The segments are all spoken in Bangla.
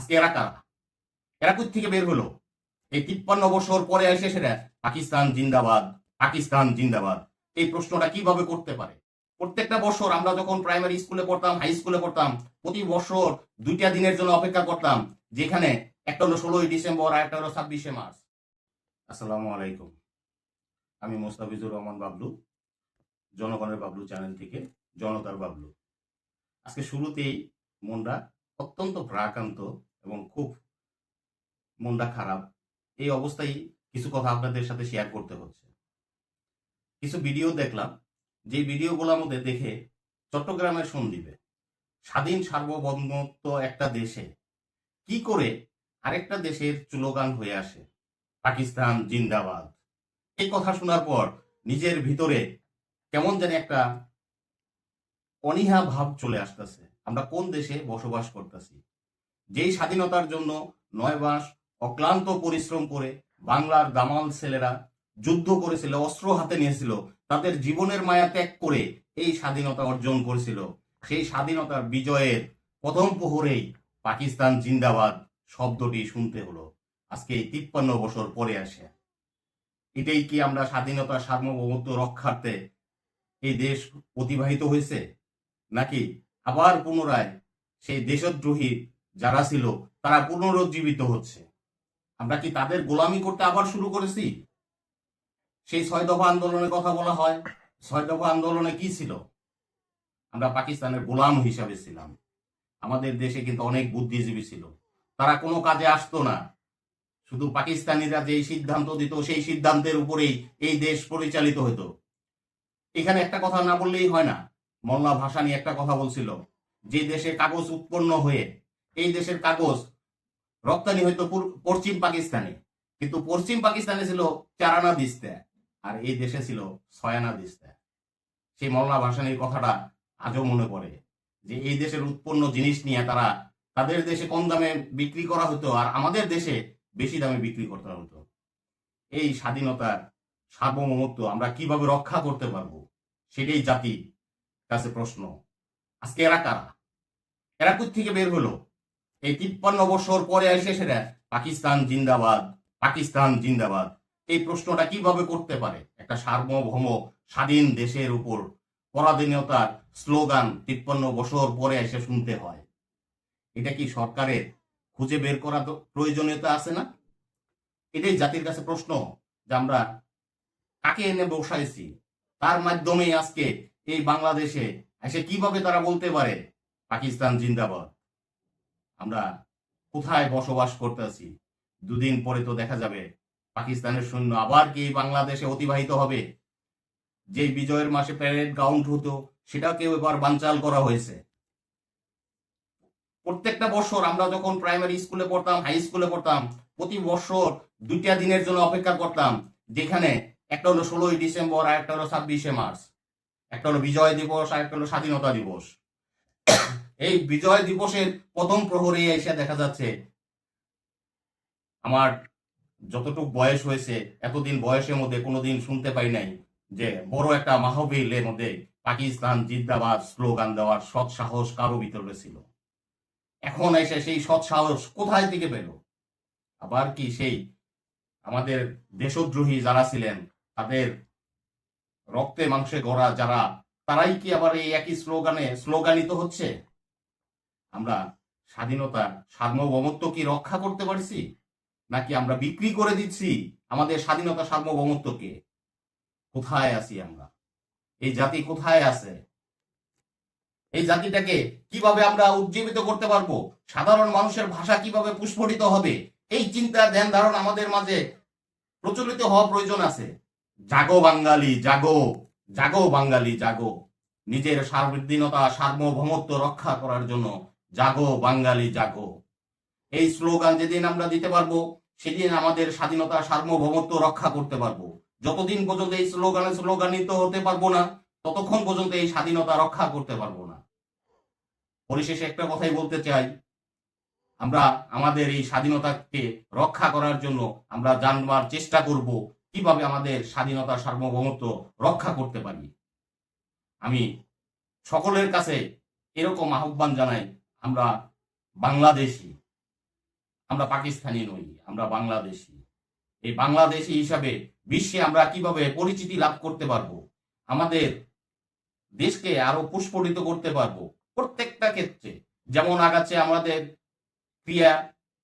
আজকে এরা কারা? এরা কোথ থেকে বের হলো? এই তিপ্পান্ন বছর পরে এসে সেটা পাকিস্তান জিন্দাবাদ পাকিস্তান জিন্দাবাদ। এই প্রশ্নটা কীভাবে করতে পারে? প্রত্যেকটা বছর আমরা যখন প্রাইমারি স্কুলে পড়তাম হাই স্কুলে পড়তাম, প্রতি বছর দুইটা দিনের জন্য অপেক্ষা করতাম, যেখানে একটা হলো ষোলোই ডিসেম্বর আর একটা হলো ছাব্বিশে মার্চ। আসসালামু আলাইকুম। আমি মোস্তাফিজুর রহমান বাবলু, জনগণের বাবলু চ্যানেল থেকে, জনতার বাবলু। আজকে শুরুতেই মনটা অত্যন্ত ভ্রাক্রান্ত এবং খুব মনটা খারাপ। এই অবস্থায় কিছু কথা আপনাদের সাথে শেয়ার করতে হচ্ছে। কিছু ভিডিও দেখলাম, যে ভিডিওগুলোর মধ্যে দেখে চট্টগ্রামের সন্দ্বীপে স্বাধীন সার্বভৌমত্ব একটা দেশে কি করে আরেকটা দেশের স্লোগান হয়ে আসে, পাকিস্তান জিন্দাবাদ। এই কথা শোনার পর নিজের ভিতরে কেমন যেন একটা অনীহা ভাব চলে আসতেছে। আমরা কোন দেশে বসবাস করতেছি? যেই স্বাধীনতার জন্য নয় মাস অক্লান্ত পরিশ্রম করে বাংলার দামাল ছেলেরা যুদ্ধ করেছিল, অস্ত্র হাতে নিয়েছিল, তাদের জীবনের মায়া ত্যাগ করে এই স্বাধীনতা অর্জন করেছিল। সেই স্বাধীনতার বিজয়ের প্রথম প্রহরেই পাকিস্তান জিন্দাবাদ শব্দটি শুনতে হলো। আজকে এই তিপ্পান্ন বছর পরে আসে। এটাই কি আমরা স্বাধীনতা সার্বভৌমত্ব রক্ষার্থে এই দেশ অতিবাহিত হয়েছে? নাকি আবার পুনরায় সেই দেশদ্রোহী যারা ছিল, তারা পুনরুজ্জীবিত হচ্ছে। আমরা কি তাদের গোলামি করতে আবার শুরু করেছি? সেই ছয় দফা আন্দোলনের কথা বলা হয়। ছয় দফা আন্দোলনে কি ছিল? আমরা পাকিস্তানের গোলাম হিসাবে ছিলাম। আমাদের দেশে কিন্তু অনেক বুদ্ধিজীবী ছিল। তারা কোনো কাজে আসতো না। শুধু পাকিস্তানিরা যেই সিদ্ধান্ত দিত, সেই সিদ্ধান্তের উপরেই এই দেশ পরিচালিত হতো। এখানে একটা কথা না বললেই হয় না। মোল্লা ভাসানি একটা কথা বলছিল, যে দেশে কাগজ উৎপন্ন হয়ে এই দেশের কাগজ রপ্তানি হইতো পশ্চিম পাকিস্তানে। কিন্তু পশ্চিম পাকিস্তানে ছিল চারানা দিস্তে আর এই দেশে ছিল ছয়ানা দিস্তে। সেই মোল্লা ভাসানির কথাটা আজও মনে পড়ে যে এই দেশের উৎপন্ন জিনিস নিয়ে তারা তাদের দেশে কম দামে বিক্রি করা হতো আর আমাদের দেশে বেশি দামে বিক্রি করতে হতো। এই স্বাধীনতার সার্বভৌমত্ব আমরা কীভাবে রক্ষা করতে পারব সেটাই জাতি কাছে প্রশ্ন। আজকে এরা কারা? এরা থেকে বের হলো? এই তিপ্পান্ন বছর পরে এসে সেটা পাকিস্তান জিন্দাবাদ পাকিস্তান জিন্দাবাদ। এই প্রশ্নটা কীভাবে করতে পারে? একটা সার্বভৌম স্বাধীন দেশের উপর পরাধীনতার স্লোগান তিপ্পান্ন বছর পরে এসে শুনতে হয়। এটা কি সরকারের খুঁজে বের করা প্রয়োজনীয়তা আছে না? এটাই জাতির কাছে প্রশ্ন যে আমরা কাকে এনে বসাইছি? তার মাধ্যমে আজকে এই বাংলাদেশে এসে কীভাবে তারা বলতে পারে পাকিস্তান জিন্দাবাদ? আমরা কোথায় বসবাস করতেছি? দুদিন পরে তো দেখা যাবে, পাকিস্তানের সৈন্য আবার কি বাংলাদেশে অতিবাহিত হবে? যে বিজয়ের মাসে প্যারেড গ্রাউন্ড হতো, সেটাকেও এবার বানচাল করা হয়েছে। প্রত্যেকটা বছর আমরা যখন প্রাইমারি স্কুলে পড়তাম হাই স্কুলে পড়তাম, প্রতি বছর দুইটা দিনের জন্য অপেক্ষা করতাম, যেখানে একটা হলো ষোলোই ডিসেম্বর আর একটা হলো ছাব্বিশে মার্চ। একটা হলো বিজয় দিবস আর একটা হলো স্বাধীনতা দিবস। এই বিজয় দিবসের প্রথম প্রহরে এসে দেখা যাচ্ছে। আমার যতটুকু বয়স হয়েছে, এতদিন বয়সের মধ্যে কোনোদিন শুনতে পাই নাই যে বড় একটা মাহবিলের মধ্যে পাকিস্তান জিন্দাবাদ স্লোগান দেওয়ার সৎ সাহস কারও ভিতরে ছিল। এখন এসে সেই সৎ সাহস কোথায় থেকে পেল? আবার কি সেই আমাদের দেশদ্রোহী যারা ছিলেন, তাদের রক্তে মাংসে গড়া যারা, তারাই কি আবার এই একই স্লোগানে স্লোগানিত হচ্ছে? আমরা স্বাধীনতার সার্বভৌমত্ব কি রক্ষা করতে পারছি? নাকি আমরা বিক্রি করে দিচ্ছি আমাদের স্বাধীনতা সার্বভৌমত্বকে? কোথায় আছি আমরা? এই জাতি কোথায় আছে? এই জাতিটাকে কীভাবে আমরা উজ্জীবিত করতে পারব? সাধারণ মানুষের ভাষা কীভাবে পুষ্পরিত হবে? এই চিন্তা, ধ্যান, ধারণা আমাদের মাঝে প্রচলিত হওয়া প্রয়োজন আছে। জাগো বাঙালি, জাগো জাগো বাঙালি, জাগো। নিজের সার্বধীনতা সার্বভৌমত্ব রক্ষা করার জন্য জাগো বাঙালি, জাগো। এই স্লোগান যেদিন আমরা দিতে পারব, সেদিন আমাদের স্বাধীনতা সার্বভৌমত্ব রক্ষা করতে পারব। যতদিন পর্যন্ত এই স্লোগানে স্লোগানিত হতে পারব না, ততক্ষণ পর্যন্ত এই স্বাধীনতা রক্ষা করতে পারব না। পরিশেষে একটা কথাই বলতে চাই। আমরা, আমাদের এই স্বাধীনতাকে রক্ষা করার জন্য আমরা জানবার চেষ্টা করব, কীভাবে আমাদের স্বাধীনতা সার্বভৌমত্ব রক্ষা করতে পারি। আমি সকলের কাছে এরকম আহ্বান জানাই আমরা বাংলাদেশি, আমরা পাকিস্তানি নই, আমরা বাংলাদেশি। এই বাংলাদেশি হিসাবে বিশ্বে আমরা কীভাবে পরিচিতি লাভ করতে পারব? আমাদের দেশকে আরও পুষ্পরিত করতে পারব প্রত্যেকটা ক্ষেত্রে। যেমন আগাচ্ছে আমাদের ক্রিয়া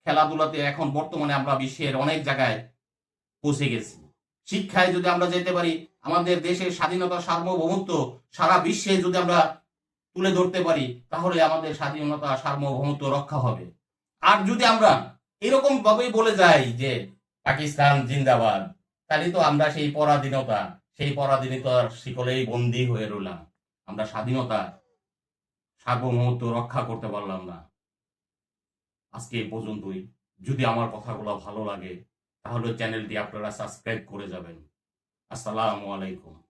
খেলাধুলাতে এখন বর্তমানে আমরা বিশ্বের অনেক জায়গায় পৌঁছে গেছি। শিক্ষায় যদি আমরা যেতে পারি, আমাদের দেশের স্বাধীনতা সার্বভৌমত্ব সারা বিশ্বে যদি আমরা তুলে ধরতে পারি, তাহলে আমাদের স্বাধীনতা, সার্বভৌমত্ব রক্ষা হবে। আর যদি আমরা এরকম ভাবেই বলে যাই যে পাকিস্তান জিন্দাবাদ, তাহলে তো আমরা সেই পরাধীনতা, সেই পরাধীনতার শিকলেই বন্দী হয়ে রইলাম। আমরা স্বাধীনতা, সার্বভৌমত্ব রক্ষা করতে পারলাম না। আজকে পর্যন্তই। যদি আমার কথাগুলো ভালো লাগে, তাহলে চ্যানেলটি আপনারা সাবস্ক্রাইব করে যাবেন। আসসালামু আলাইকুম।